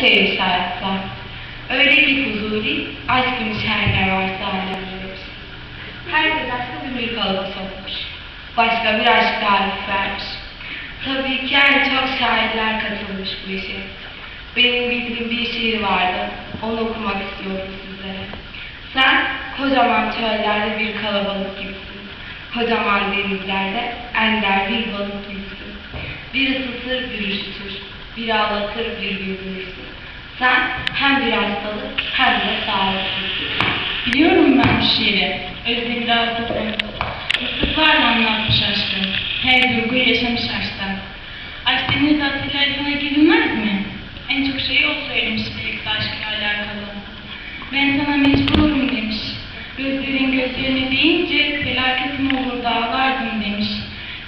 ölçeymiş hayatta. Öyle ki huzuri, aşkın şerler varsa alemlerimiz. Herkes aşkı bir bir kalıba sokmuş. Başka bir aşk tarif vermiş. Tabii ki en çok şairler katılmış bu işe. Benim bildiğim bir şiir vardı. Onu okumak istiyorum sizlere. Sen kocaman çöllerde bir kalabalık gibisin. Kocaman denizlerde ender bir balık gibisin. Bir ısıtır, bir üşütür. Bir ağlatır, bir güldürürsün. Sen hem bir hastalık hem de sağlıklısın. Biliyorum ben şiiri. Özdemir Ağustos'un. Islıklarla anlatmış aşkı. Her duyguyu yaşamış aşktan. Aşk deniz atillacına girilmez mi? En çok şeyi o söylemiş de aşkla alakalı. Ben sana mecburum demiş. Gözlerin gözlerine deyince felaketim olur dağlardım demiş.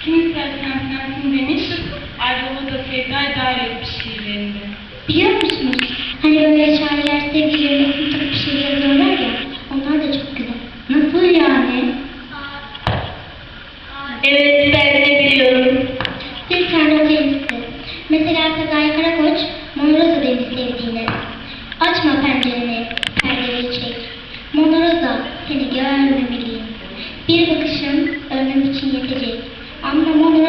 Kim istersen sensin demiş. Ayrılığı da sevdaya dahil etmiş şiirlerinde. Biliyor musunuz? Hani böyle şairler sevgililerine tutup bir şey yazıyorlar ya. Onlar da çok güzel. Nasıl yani? Evet ben de biliyorum. Bir tane otelisti. Mesela Sezai Karakoç, Mona Rosa demiş sevdiğine. Açma pencereni, perdeleri çek. Mona Rosa, seni görmemeliyim. Bir bakışın ölmem için yetecek. Ama Mona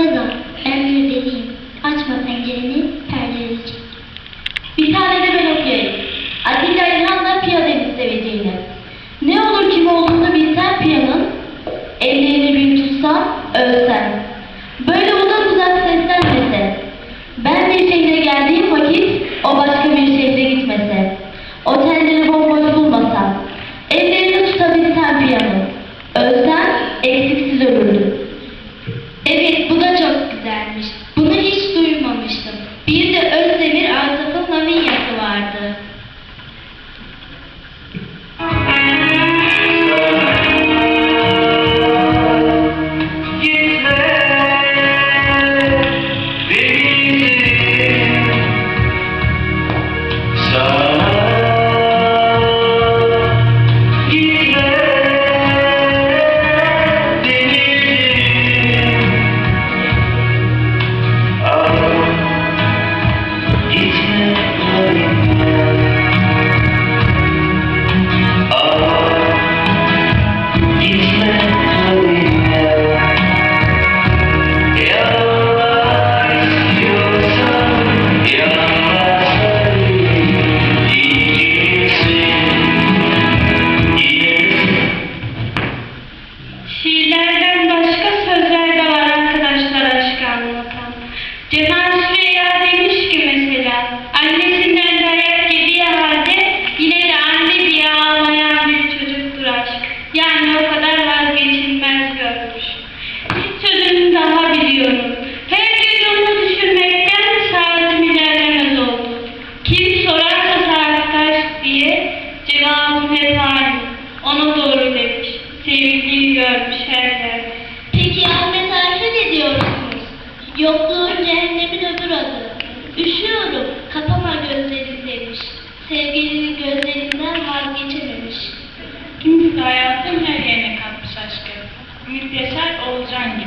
Yokluğun cehennemin öbür adı. Üşüyorum, kapama gözlerim demiş. Sevgilinin gözlerinden vazgeçememiş. Kimisi hayatın her yerine katmış aşkı. Yaşar Oğulcan gibi.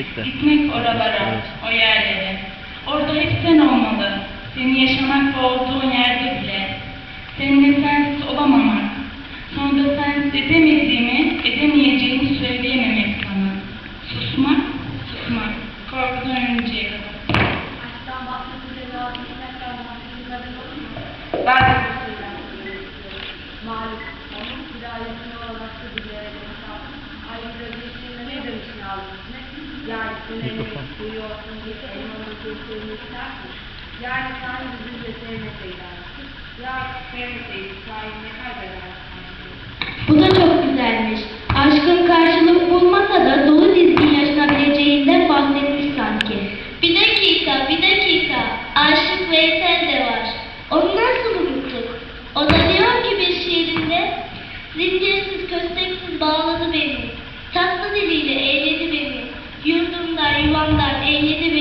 İnmek. Gitmek oralara, o yerlere. Orada hep sen olmalı. Seni yaşamakta olduğun yerde bile. Seninle sensiz olamamak. Sonra da sensiz edemediğimi, Yani sen. Ya kaybedersin. Bu da çok güzelmiş. Aşkın karşılık bulmasa da dolu dizgin yaşanabileceğinden bahsetmiş sanki. Bir dakika, bir dakika. Aşık Veysel de var. Onu nasıl unuttuk? O da diyor ki bir şiirinde, zincirsiz kösteksiz bağladı beni. Tatlı diliyle eğledi beni. Yurdumdan, yuvamdan eğledi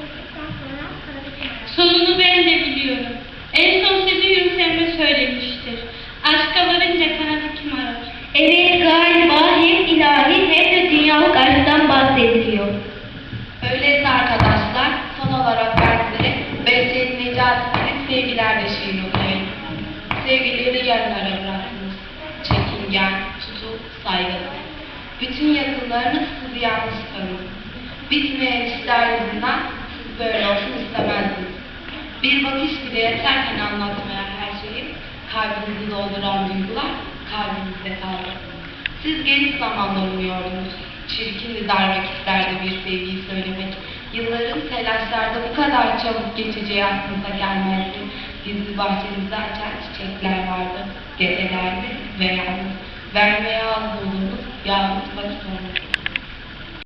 unuttuktan sonra Karadeniz yanar. Sonunu ben de biliyorum. En son sizi Yunus Emre söylemiştir. Aşka varınca kanadı kim arar? Evet galiba hem ilahi hem de dünyalık aşktan bahsediliyor. Öyleyse arkadaşlar son olarak ben size Behçet Necati'nin sevgiler de şiir okuyayım. Sevgileri yarınlara bıraktınız. Çekingen, tutuk, saygılı. Bütün yakınlarınız sizi yalnız tanır. Bitmeyen işler yüzünden siz böyle olsun istemezdiniz. Bir bakış bile yeterken anlatmaya her şeyi kalbinizi dolduran duygular kalbinizde kaldı. Siz geniş zamanda umuyordunuz. Çirkindi darbe isterdi bir sevgiyi söylemek. Yılların telaşlarda bu kadar çabuk geçeceği aklınıza gelmezdi. Gizli bahçenizde açan çiçekler vardı. Gecelerdi ve yalnız. Az bulduğunuz yalnız olmadı.